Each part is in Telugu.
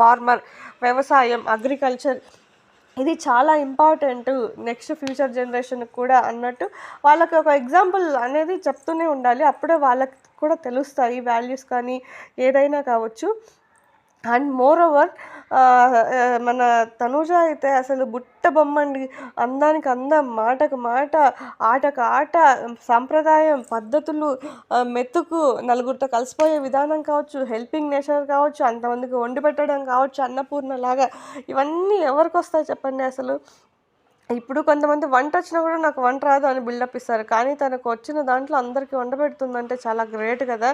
ఫార్మర్ వ్యవసాయం అగ్రికల్చర్. ఇది చాలా ఇంపార్టెంట్ నెక్స్ట్ ఫ్యూచర్ జనరేషన్కి కూడా అన్నట్టు వాళ్ళకి ఒక ఎగ్జాంపుల్ అనేది చెప్తూనే ఉండాలి. అప్పుడే వాళ్ళకి కూడా తెలుస్తాయి వాల్యూస్ కానీ ఏదైనా కావచ్చు. అండ్ మోర్ ఓవర్ మన తనుజ అయితే అసలు బుట్ట బొమ్మండి. అందానికి అందం మాటకు మాట ఆటకు ఆట సాంప్రదాయం పద్ధతులు ఆ, మెతుకు నలుగురితో కలిసిపోయే విధానం కావచ్చు హెల్పింగ్ నేచర్ కావచ్చు అంతమందికి వండి పెట్టడం కావచ్చు అన్నపూర్ణ లాగా. ఇవన్నీ ఎవరికి వస్తాయి చెప్పండి అసలు? ఇప్పుడు కొంతమంది వంట వచ్చినా కూడా నాకు వంట రాదు అని బిల్డప్ ఇస్తారు. కానీ తనకు వచ్చిన దాంట్లో అందరికీ వంట పెడుతుందంటే చాలా గ్రేట్ కదా.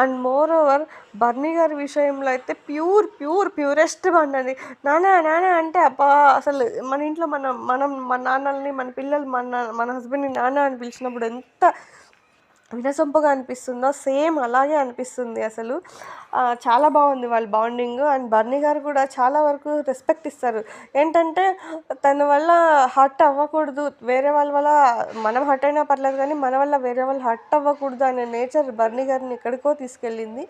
అండ్ మోర్ ఓవర్ బర్నీ గారి విషయంలో అయితే ప్యూర్ ప్యూర్ ప్యూరెస్ట్ బండి నానా నానా అంటే అబ్బా అసలు మన ఇంట్లో మన మనం మన నాన్నల్ని మన పిల్లలు మన మన హస్బెండ్ని నాన్న అని పిలిచినప్పుడు ఎంత వినసొంపుగా అనిపిస్తుందో సేమ్ అలాగే అనిపిస్తుంది అసలు. చాలా బాగుంది వాళ్ళ బాండింగ్ అండ్ బర్నీ గారు కూడా చాలా వరకు రెస్పెక్ట్ ఇస్తారు. ఏంటంటే తన వల్ల హర్ట్ అవ్వకూడదు. వేరే వాళ్ళ వల్ల మనం హర్ట్ అయినా పర్లేదు కానీ మన వల్ల వేరే వాళ్ళు హర్ట్ అవ్వకూడదు అనే నేచర్ బర్నీ గారిని ఎక్కడికో తీసుకెళ్ళింది.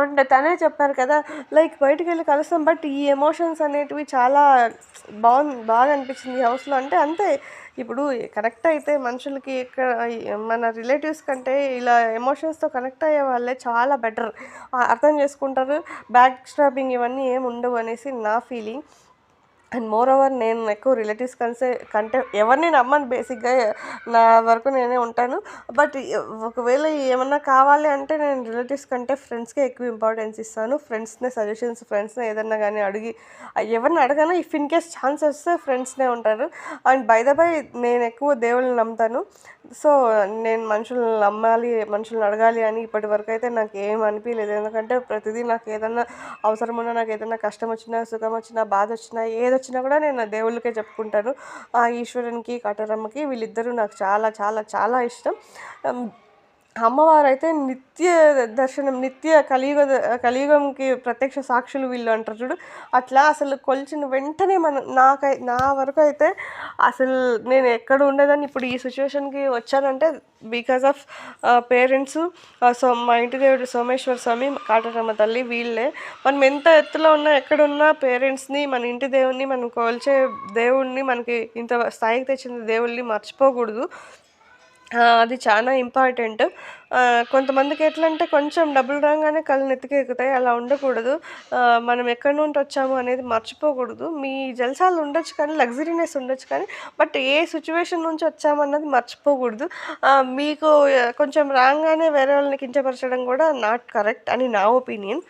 అండ్ తనే చెప్పారు కదా లైక్ బయటికి వెళ్ళి కలుస్తాం బట్ ఈ ఎమోషన్స్ అనేటివి చాలా బాగుంది బాగా అనిపించింది ఈ హౌస్లో. అంటే అంతే ఇప్పుడు కనెక్ట్ అయితే మనుషులకి ఇక్కడ మన రిలేటివ్స్ కంటే ఇలా ఎమోషన్స్తో కనెక్ట్ అయ్యే వాళ్ళే చాలా బెటర్. అర్థం చేసుకుంటారు. బ్యాక్ స్ట్రాపింగ్ ఇవన్నీ ఏమి ఉండవు అనేసి నా ఫీలింగ్. అండ్ మోర్ ఓవర్ నేను ఎక్కువ రిలేటివ్స్ కంటే కంటే ఎవరిని నమ్మను బేసిక్గా నా వరకు నేనే ఉంటాను. బట్ ఒకవేళ ఏమన్నా కావాలి అంటే నేను రిలేటివ్స్ కంటే ఫ్రెండ్స్కే ఎక్కువ ఇంపార్టెన్స్ ఇస్తాను. ఫ్రెండ్స్నే సజెషన్స్ ఫ్రెండ్స్నే ఏదన్నా కానీ అడిగి ఎవరిని అడగాను. ఇఫ్ ఇన్ కేస్ ఛాన్స్ వస్తే ఫ్రెండ్స్నే ఉంటారు అండ్ బై ద బై నేను ఎక్కువ దేవుళ్ళని నమ్ముతాను. సో నేను మనుషులను నమ్మాలి మనుషులను అడగాలి అని ఇప్పటి వరకు అయితే నాకు ఏం అనిపించలేదు ఎందుకంటే ప్రతిదీ నాకు ఏదన్నా అవసరం ఉన్నా నాకు ఏదైనా కష్టం వచ్చినా సుఖం వచ్చినా బాధ వచ్చినా ఏదో వచ్చినా కూడా నేను దేవుళ్ళకే చెప్పుకుంటాను. ఆ ఈశ్వరునికి కటరమ్మకి వీళ్ళిద్దరూ నాకు చాలా చాలా చాలా ఇష్టం. అమ్మవారు అయితే నిత్య దర్శనం నిత్య కలియుగ కలియుగంకి ప్రత్యక్ష సాక్షులు వీళ్ళు అంటారు చూడు. అట్లా అసలు కొలిచిన వెంటనే మన నాకై నా వరకు అయితే అసలు నేను ఎక్కడ ఉండేదాన్ని ఇప్పుడు ఈ సిచ్యువేషన్కి వచ్చానంటే బికాస్ ఆఫ్ పేరెంట్స్ సో మా ఇంటి దేవుడు సోమేశ్వర స్వామి కాటరమ్మ తల్లి వీళ్ళే. మనం ఎంత ఎత్తులో ఉన్నా ఎక్కడున్నా పేరెంట్స్ని మన ఇంటి దేవుణ్ణి మనం కోల్చే దేవుణ్ణి మనకి ఇంత స్థాయికి తెచ్చిన దేవుళ్ళని మర్చిపోకూడదు. అది చాలా ఇంపార్టెంట్. కొంతమందికి ఎట్లా అంటే కొంచెం డబ్బులు రాగానే కళ్ళు నెత్తికెక్కుతాయి అలా ఉండకూడదు. మనం ఎక్కడి నుండి వచ్చాము అనేది మర్చిపోకూడదు. మీ జల్సాలు ఉండొచ్చు కానీ లగ్జరీనెస్ ఉండొచ్చు కానీ బట్ ఏ సిచ్యువేషన్ నుంచి వచ్చామన్నది మర్చిపోకూడదు. మీకు కొంచెం రాగానే వేరే వాళ్ళని కించపరచడం కూడా నాట్ కరెక్ట్ అని నా ఒపీనియన్.